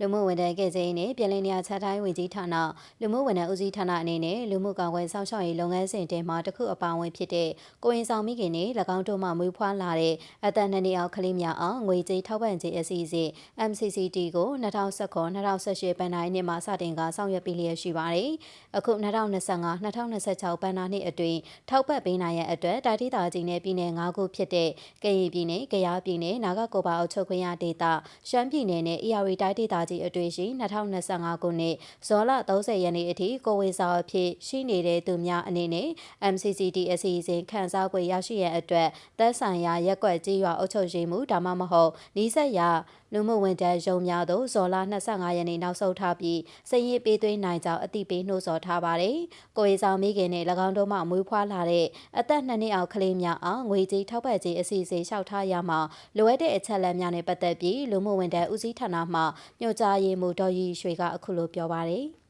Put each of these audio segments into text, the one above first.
လူမှုဝန်ထမ်းကယ်ဆယ်ရေးနဲ့ပြည်လည်နေရာချထားရေးဝန်ကြီးဌာနလူမှုဝန်ထမ်းဦးစီးဌာနအနေနဲ့လူမှုကောင်ကွယ်ဆောင်ရှောက်ရေးလုပ်ငန်းစဉ်တင်မှာတစ်ခုအပါအဝင်ဖြစ်တဲ့ကိုရင်ဆောင်မိခင်နဲ့၎င်းတို့မှမွေးဖွားလာတဲ့အသက်နှစ်နှစ်အောက်ကလေးများအောင်ငွေကြေးထောက်ပံ့ခြင်းအစီအစဉ် MCCT ကို2019-2018ဘဏ္ဍာရေးနှစ်မှာစတင်ကဆောင်ရွက်ပေးလျက်ရှိပါတယ်။အခု2025-2026ဘဏ္ဍာနှစ်အတွင်းထောက်ပံ့ပေးနိုင်ရန်အတွက်တာတိတာကြီးနဲ့ပြည်내၅ခုဖြစ်တဲ့ကရင်ပြည်နယ်၊ကယားပြည်နယ်၊နာဂကိုပါအုပ်ချုပ်ခွင့်ရဒေသ၊ရှမ်းပြည်နယ်နဲ့ AR တိုင်းဒေသကြီးအတွေ့ရှိ2025ခုနှစ်ဇွန်လ30ရက်နေ့အထိကိုဝေစာအဖြစ်ရှိနေတဲ့သူများအနေနဲ့ MCCT အစီအစဉ်ခန်းစား권ရရှိရန်အတွက်သက်ဆိုင်ရာရက်ကွက်ကြီးရွာအုပ်ချုပ်ရေးမှုဒါမှမဟုတ်နီးစပ်ရာလူမှုဝန်ထမ်းရုံးများသို့ဇော်လ25ရက်နေ့နောက်ဆုံးထားပြီးစည်ရေးပေးသွင်းနိုင်ကြောင်းအသိပေးနှိုးဆော်ထားပါတယ်။ကိုရီဆောင်မိခင်နဲ့၎င်းတို့မှမွေးဖွားလာတဲ့အသက်2နှစ်အောက်ကလေးများအားငွေကြေးထောက်ပံ့ခြင်းအစီအစဉ်လျှောက်ထားရမှာလိုအပ်တဲ့အချက်အလက်များနဲ့ပတ်သက်ပြီးလူမှုဝန်ထမ်းဦးစီးဌာနမှညွှန်ကြားရေးမှူးဒေါ်ရီရွှေကအခုလိုပြောပါတယ်။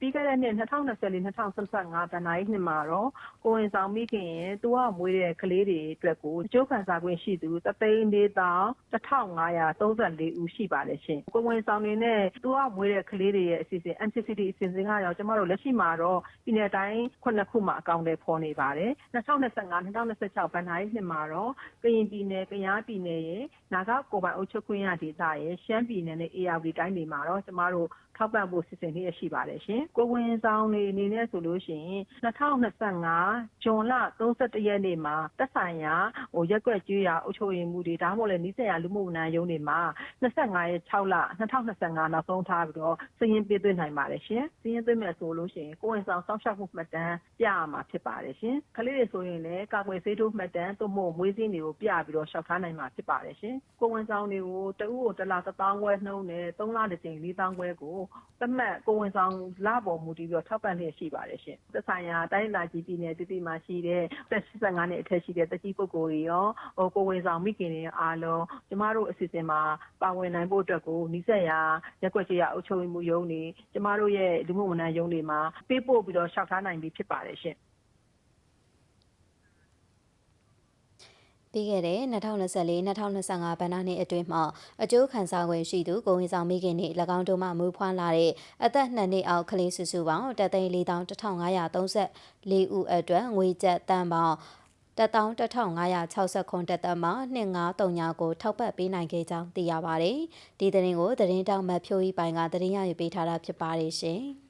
ပြီးခဲ့တဲ့နှစ်2024-2025ဘဏ္ဍာရေးနှစ်မှာတော့ ကိုဝင်ဆောင်မိခင်ရဲ့သူကမွေးတဲ့ကလေးတွေအတွက်ကိုအကျိုးခံစား권ရှိသူ3,414,134ဦးရှိပါတယ်ရှင်။ကိုဝင်ဆောင်နေနဲ့ သူကမွေးတဲ့ကလေးတွေရဲ့ အစီအစဉ် MCCD အစီအစဉ်ကတော့ ကျမတို့လက်ရှိမှာတော့ ပြည်내တိုင်းခုနှစ်ခုမှာ အကောင့်တွေဖော်နေပါတယ်။2025-2026ဘဏ္ဍာရေးနှစ်မှာတော့ ကရင်ပြည်နယ်၊ကယားပြည်နယ်ရဲ့နာဂကိုပိုင်အုပ်ချုပ်ခွင့်ရဒေသရဲ့ရှမ်းပြည်နယ်နဲ့ AR တိုင်းတွေမှာတော့ ကျမတို့ ထောက်ပံ့ဖို့ စီစဉ်လျက်ရှိပါတယ်ရှင်။ကိုဝင်ဆောင်တွေအနေနဲ့ဆိုလို့ရှိရင်2025ဇွန်လ31ရက်နေ့မှာသက်ဆိုင်ရာဟိုရက်ွက်ကျွေးရအုပ်ချုပ်ရေးမှုတွေဒါမှမဟုတ်လည်းနီးစပ်ရာလူမှုဝန်ထမ်းရုံးတွေမှာ25ရက်6လ2025နောက်ဆုံးထားပြီးတော့စည်ရင်ပေးသွင်းနိုင်ပါတယ်ရှင်။စည်ရင်သွင်းမယ်ဆိုလို့ရှိရင်ကိုဝင်ဆောင်စောင့်ရှောက်မှုမှတ်တမ်းပြရမှာဖြစ်ပါတယ်ရှင်။ကလေးတွေဆိုရင်လည်းကာကွယ်ဆေးထိုးမှတ်တမ်းသို့မဟုတ်မွေးစင်းတွေကိုပြပြီးတော့ရှောက်ထားနိုင်မှာဖြစ်ပါတယ်ရှင်။ကိုဝင်ဆောင်တွေကိုတဦးကိုတစ်လ1000ခွဲနှုန်းနဲ့3လတစ်ကြိမ်4000ခွဲကိုသတ်မှတ်ကိုဝင်ဆောင်လပေါ်မူတည်ပြီးတော့ထောက်ပံ့လျက်ရှိပါတယ်ရှင်။သက်ဆိုင်ရာတိုင်းလာကြီးပြည်နယ်တည်တည်မှာရှိတဲ့သက်85နှစ်အထက်ရှိတဲ့တကြီးပုဂ္ဂိုလ်တွေရောဟိုကိုဝင်ဆောင်မိခင်တွေအားလုံးကျမတို့အစီအစဉ်မှာပါဝင်နိုင်ဖို့အတွက်ကိုနီးစပ်ရာရက်ွက်ကြီးရအုပ်ချုပ်မှုရုံးတွေကျမတို့ရဲ့လူမှုဝန်ထမ်းရုံးတွေမှာပေးပို့ပြီးတော့ရှောက်ထားနိုင်ပြီဖြစ်ပါတယ်ရှင်။ ပြီးခဲ့တဲ့2024-2025ဘဏ္ဍာနှစ်အတွင်းမှာအကျိုးခံစား권ရှိသူကိုဝင်ဆောင်မိခင်နှင့်၎င်းတို့မှမူဖွားလာတဲ့အသက်2နှစ်အောက်ကလေးစုစုပေါင်း3,4534ဦးအတွက်ငွေကျပ်တန်ပေါင်း11560ခွန်တက်သက်မှ2539ကိုထောက်ပံ့ပေးနိုင်ခဲ့ကြောင်းသိရပါတယ်။ဒီသတင်းကိုသတင်းတောက်မတ်ဖြိုးဤပိုင်ကသတင်းရယူပေးထားတာဖြစ်ပါတယ်ရှင်။